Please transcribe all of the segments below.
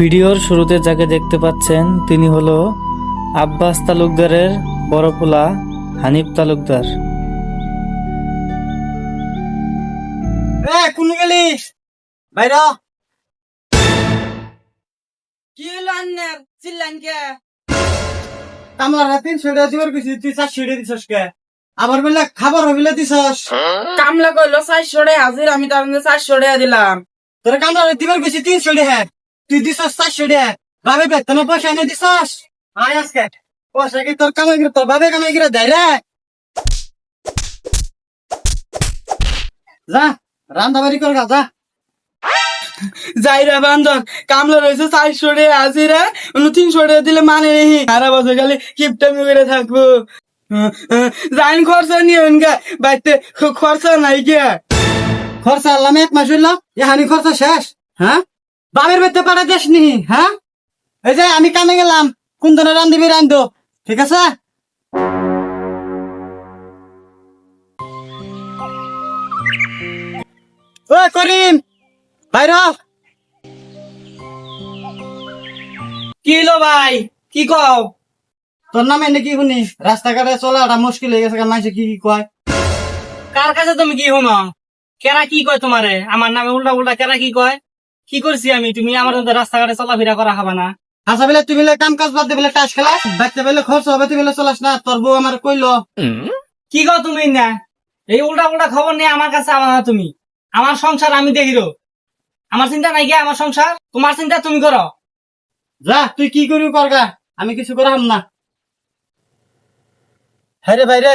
ভিডিওর শুরুতে যাকে দেখতে পাচ্ছেন তিনি হলো আব্বাস তালুকদারের বড় পোলা হানিফ তালুকদার। কোন গেলি? বাইর। কি চিল্লান কে? আমার হাতে ছেড়ে দিবার কিছু তুই চার ছেড়ে দিছস কে? আবার বলে খাবার হবিলে দিছস। কামলা কইলো চারশো টাকা হাজির আমি তার মধ্যে চারশো দিলাম। তোর কামড়া দিবার কিছু তিন ছেড়ে হ্যাঁ তুই দিছস চার ছেড়ে বাবে বেতন পয়সা এনে দিছস? আয় আজকে। পয়সা কি তোর কামাই করে, তোর বাবে কামাই করে দেয় রে? যা, রান্না বাড়ি কর যা। যাইরা বান্ধব কামলা রয়েছে চারশো টাকা তিনশো টাকা দিলে মানে নেই। সারা বছর খালি কিপটামি করে থাকব। জাইন খরচা নিয়ে গা। বাড়িতে খ- খরচা নাই কে খরচা আল্লাহ এক মাস হইল এহানি খরচা শেষ। হ্যাঁ? বাবের বেতে পাঠা দেশ নি হ্যাঁ? এই যে আমি কামে গেলাম কোন ধরনের রান্ধবি রান্ধো ঠিক আছে? ও, করিম, বাইর কি হলো ভাই? কি কও? তোর নাম এনে কি শুনি? রাস্তাঘাটে চলাটা মুশকিল হয়ে গেছে মানুষে কি কি কয়? কার কাছে তুমি কি শুনো কেরা কি কয় তোমারে? আমার নামে উল্টা উল্টা কেরা কি কয়? কি করছি আমি? তুমি আমার মধ্যে রাস্তাঘাটে চলাফেরা করা হবে না। আচ্ছা বেলে বেলে কাম কাজ বাদ দে বেলে টাস খেলা বাচ্চা বেলে খরচ হবে বেলে চলাস না তোর বউ আমার কইলো। কি কও তুমি না? এই উল্টা উল্টা খবর নিয়ে আমার কাছে আমার না তুমি। আমার সংসার আমি দেখিরো আমার চিন্তা নাই গিয়া আমার সংসার? তোমার চিন্তা তুমি করো। যা তুই কি করবি করগা আমি কিছু করাম না। হ্যাঁ রে ভাই রে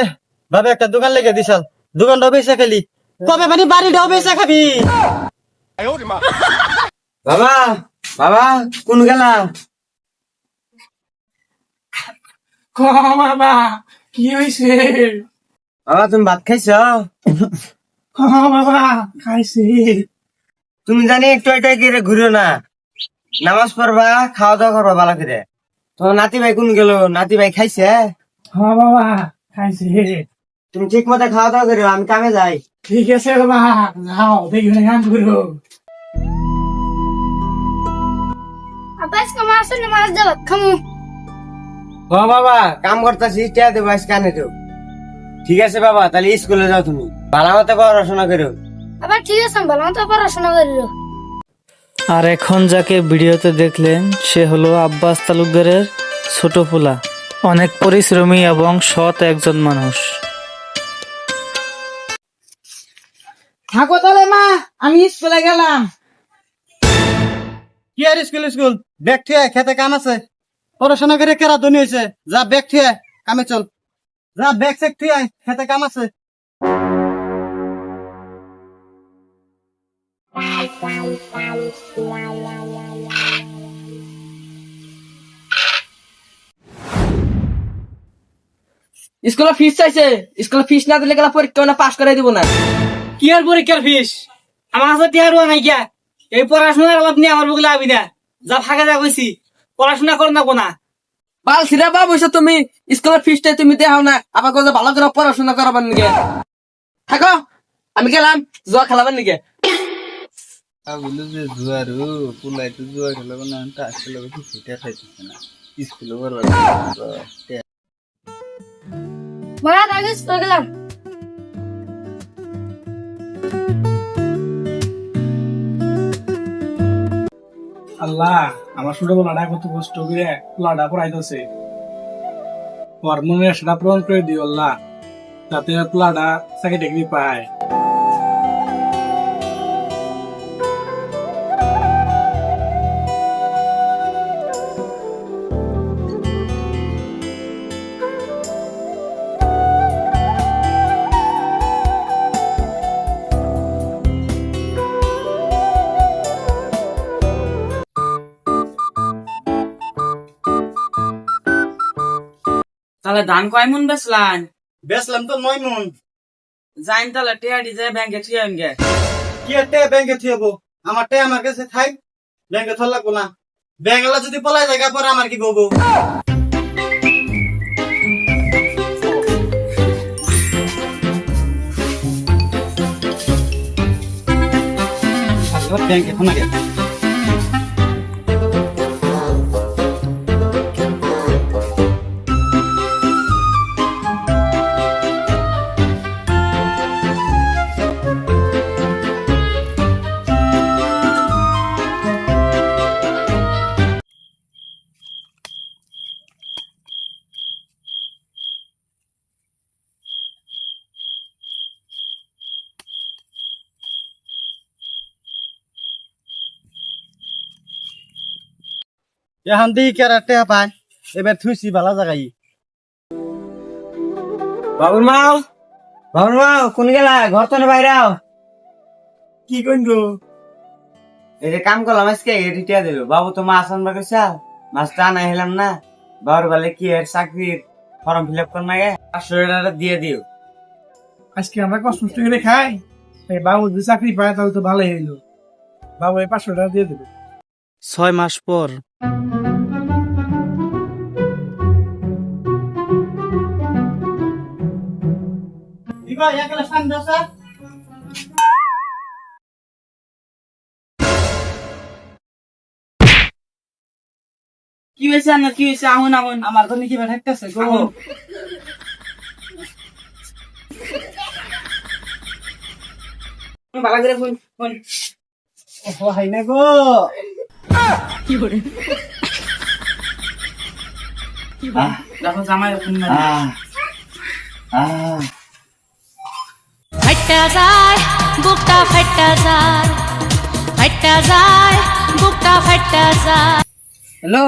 ভাবে একটা দোকান লেগে দিছাল দোকানটা বেচা খেলি কবে মানে বাড়িটাও বেচা খাবি। বাবা বাবা কোন গেলা? বাবা কি হয়েছে বাবা তুমি ভাত খাইছ? বাবা খাইছি। তুমি জানি একটু এটা করে ঘুরিও না। নামাজ পড়বা খাওয়া দাওয়া করবা ভালো করে। তোমার নাতি ভাই কোন গেল? নাতি ভাই খাইছে? হ্যাঁ বাবা খাইছি। তুমি ঠিক মতো খাওয়া দাওয়া করিও আমি কামে যাই। ঠিক আছে বাবা যাও দেখি করো। আব্বাস কামা আসলে মাছ খামু। ও বাবা কাম করতেছি টিয়া দেবো আজ কানে তো ঠিক আছে বাবা তাহলে স্কুলে যাও তুমি। ভালো মতো পড়াশোনা করো। আবার ঠিক আছে ভালো মতো পড়াশোনা করিল। আর এখন যাকে ভিডিওতে দেখলেন সে হলো আব্বাস তালুকদারের ছোট পোলা। অনেক পরিশ্রমী এবং সৎ একজন মানুষ। থাকো তাহলে মা আমি স্কুলে গেলাম। কি আর স্কুল স্কুল? ব্যাগ থুয়ে খেতে কাম আছে? পড়াশোনা করে কেরা ধনী হয়েছে? যা ব্যাগ থুয়ে কামে চল। যা ব্যাগ আয়, খেতে কাম আছে। স্কুলে ফিস চাইছে। স্কুলে ফিস না দিলে গেলা পরীক্ষা না পাস করে দিব না। কি আর পরীক্ষার ফিস আমার কাছে টিয়ার নাই কিয়া এই পড়াশোনার আলাপ নিয়ে আমার বুকলে আবি না যা ফাঁকা যা কইছি পড়াশোনা কর না কোনা। বাল সিরা বা বসে তুমি স্কুলের ফিসটা তুমি দেখাও না আবার কথা ভালো করে পড়াশোনা করাবার নিকে। থাকো আমি গেলাম জুয়া খেলাবার নিকে। বলল যে জুয়ারু পুলাই তো জুয়া খেলাবো না তাস খেলাবো কি সেটা খাইতেছে না। স্কুলে বরবাদ বড় আগে স্কুল গেলাম। আল্লাহ, আমার ছোট বলাটা কত কষ্ট করে পোলাটা পড়াইতেছে ওর মনে সেটা পূরণ করে দিও আল্লাহ, যাতে পোলাটা চাকরি টাকরি পায়। তাহলে ধান কয় মন বেচলান? বেচলাম তো নয় মন। যাইন তাহলে টিয়া ডিজে ব্যাংকে থুয়ে আনগে। কি টেয়া ব্যাংকে থুয়েবো আমার টেয়া আমার কাছে থাই ব্যাংকে থর লাগবো না। ব্যাংলা যদি পলাই জায়গা পরে আমার কি বলব ব্যাংকে ফোন আগে। এখন দিই কেরা টেয়া পায়। এবার থুইছি ভালো জায়গায় বাবুর মাও বাবুর মাও কোন গেলা? ঘর তো বাইরাও কি কইন গো এই যে কাম করলাম আজকে রিটিয়া দিল। বাবু তো মাছ আনবা গেছা মাছটা আনা হেলাম না। বাবুর বলে কি এর চাকরির ফর্ম ফিল আপ কর না গে পাঁচশো টাকা দিয়ে দিও। আজকে আমরা কষ্ট করে খাই। এই বাবু যদি চাকরি পায় তাহলে তো ভালোই হইল। বাবু এই পাঁচশো টাকা দিয়ে দেবে ছয় মাস পর দিবা একলা শান দসা কি হয়েছে না কি হয়েছে? আহুন আহুন আমার তো নিকি বেঠাইতেছে গো। ভালো করে ফোন ফোন ও হাই না গো। দেখো জামাই ফোন না ফাইটা যায় বুকটা ফাইটা যায় ফাইটা যায় বুকটা ফাইটা যায়। হ্যালো?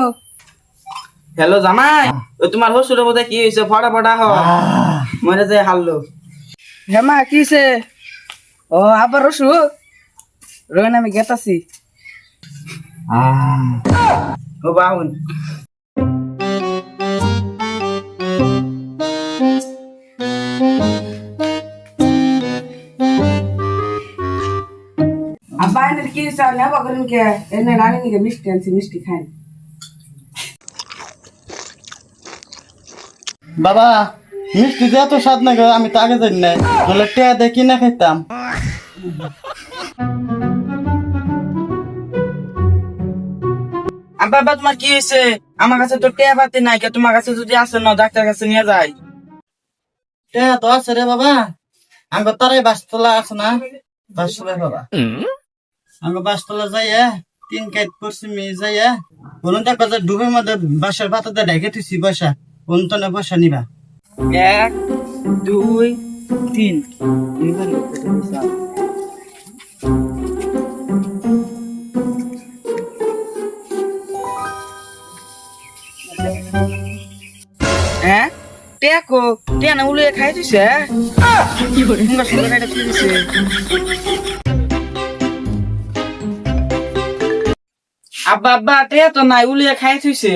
হ্যালো জামাই ও তোমার হসুর বোধ কি হয়েছে ফটা ফটা হ। মরে যায় হারলো হ্যাঁ মা কি হয়েছে ও আবার রসু রোহিন আমি গেতাছি। ও বাহুন। এনের কি চাও নেবা করেন কে এনে রানী নিকে মিষ্টি আনছি মিষ্টি খান বাবা মিষ্টি যে এত স্বাদ না আমি তো আগে জানি না নাহলে টেয়া দিয়ে কিনে আব্বা তোমার কি হয়েছে? আমার কাছে তো টেয়া পাতি নাই কে তোমার কাছে যদি আসে না ডাক্তার কাছে নিয়ে যায় টেয়া তো আছে রে বাবা। আঙ্গ তারাই বাসতলা আছে না। বাসতলা বাবা। আঙ্গ বাসতলা যাইয়া তিন কাইট পশ্চিমে যাইয়া বলুন দেখো যে ডুবের মধ্যে বাসার পাতাতে ডেকে তুইছি বসা অন্তনে বসা নিবা। এক দুই তিন। হ্যাঁ টিয়া কো টিয়া না উলিয়ে খাই দিছে সুন্দর সুন্দর আব্বা আব্বা টিয়া তো নাই উলিয়ে খাই থুইছে।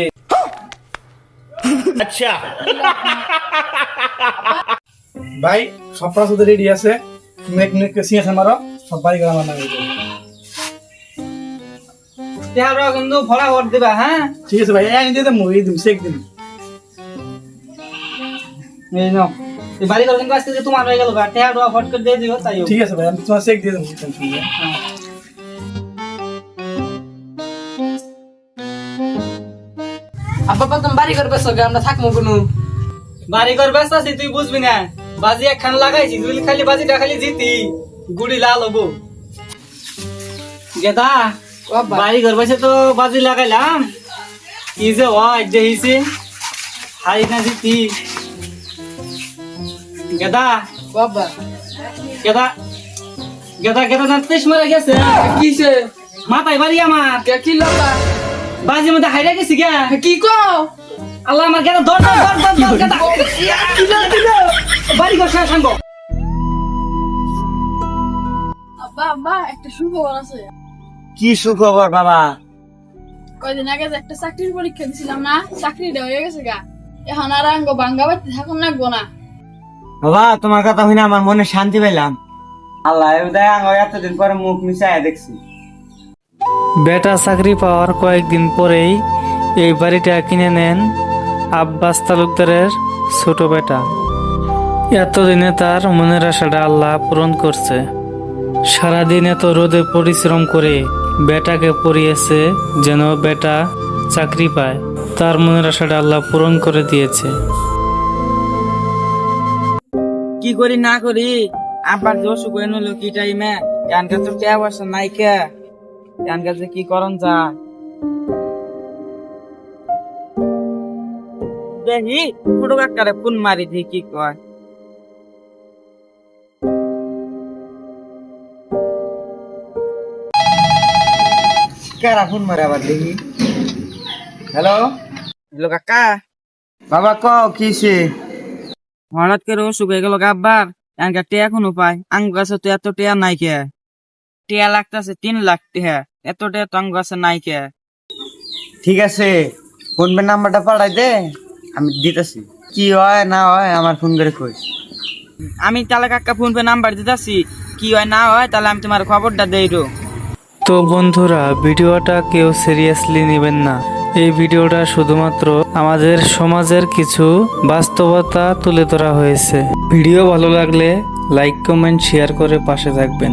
ভাই সব প্রাস রেডি আছে। তুমি এক মিনিট সিং আছে মারো সব বাড়ি করে আমার নামে দিও। কিন্তু ভরা ভর দিবা হ্যাঁ? ঠিক আছে ভাই এক দিয়ে দেবো এই দিন শেখ দিন এই নাও। এই বাড়ি ঘর কিন্তু আজকে তোমার হয়ে গেল টিয়ার ভট করে দিয়ে দিও তাইও ঠিক আছে ভাই আমি তোমার শেখ দিয়ে দেবো আব্বা তুমি বাড়ি করবে সগে আমরা থাকব কোনো। বাড়ি ঘর ব্যস্ত আছি তুই বুঝবি না। বাজি একখান লাগাইছি তুই খালি বাজিটা খালি জিতি। গুড়ি লাল হব। গেদা বাড়ি ঘর বসে তো বাজি লাগাইলাম। কি যে হয় দেখিছি। হাই না জিতি। গেদা বাবা গেদা গেদা গেদা জানতিস মরে গেছে। কিসে? মাথায় বাড়ি আমার। কে কি লগা বাজি মধ্যে হাইরা গেছি গে। কি কো আল্লাহ আমার গেদা ধর ধর ধর ধর ধর গেদা বাড়ি ঘর শেষ সাঙ্গ আব্বা আব্বা একটা সুখবর আছে। কি সুখবর বাবা? কয়দিন আগে যে একটা চাকরির পরীক্ষা দিছিলাম না চাকরিটা হয়ে গেছে গা। এখন আর আঙ্গ থাকুন না। বাবা তোমার কথা শুনে আমার মনে শান্তি পেলাম আল্লাহ দেয় আমার এতদিন পরে মুখ মিশাই দেখছি। বেটা চাকরি পাওয়ার কয়েকদিন পরেই এই বাড়িটা কিনে নেন আব্বাস তালুকদারের ছোট বেটা। এতদিনে তার মনের আশাটা আল্লাহ পূরণ করছে। সারাদিন এত রোদে পরিশ্রম করে বেটাকে পড়িয়েছে যেন বেটা চাকরি পায়, তার মনের আশাটা আল্লাহ পূরণ করে দিয়েছে। কি করি না করি? আবার অসুখ হয়ে কি টাইমে এনকার তো ট্যাব আসে নাই এনকার যে কি করন যা দেখি ছোট কাকারে ফোন মারি দি কি কয়। কারা ফোন মারে আবার দেখি? হ্যালো হ্যালো কাকা। বাবা ক কিছে হঠাৎ করে অসুখ হয়ে গেল গাব্বার এনকা টিয়া কোনো পাই আঙ্গ গাছে তো এত টিয়া নাই কে। টিয়া লাগতেছে তিন লাখ টিয়া এত টিয়া তো গাছে নাই কে। ঠিক আছে ফোন পে নাম্বারটা পাঠাই দে আমি দিতেছি। কি হয় না হয় আমার ফোন করে কইস আমি তাহলে কাকা ফোন পে নাম্বার দিতেছি কি হয় না হয় তাহলে আমি তোমার খবরটা দেই রো। তো বন্ধুরা ভিডিওটা কেউ সিরিয়াসলি নেবেন না। এই ভিডিওটা শুধুমাত্র আমাদের সমাজের কিছু বাস্তবতা তুলে ধরা হয়েছে। ভিডিও ভালো লাগলে লাইক কমেন্ট শেয়ার করে পাশে থাকবেন।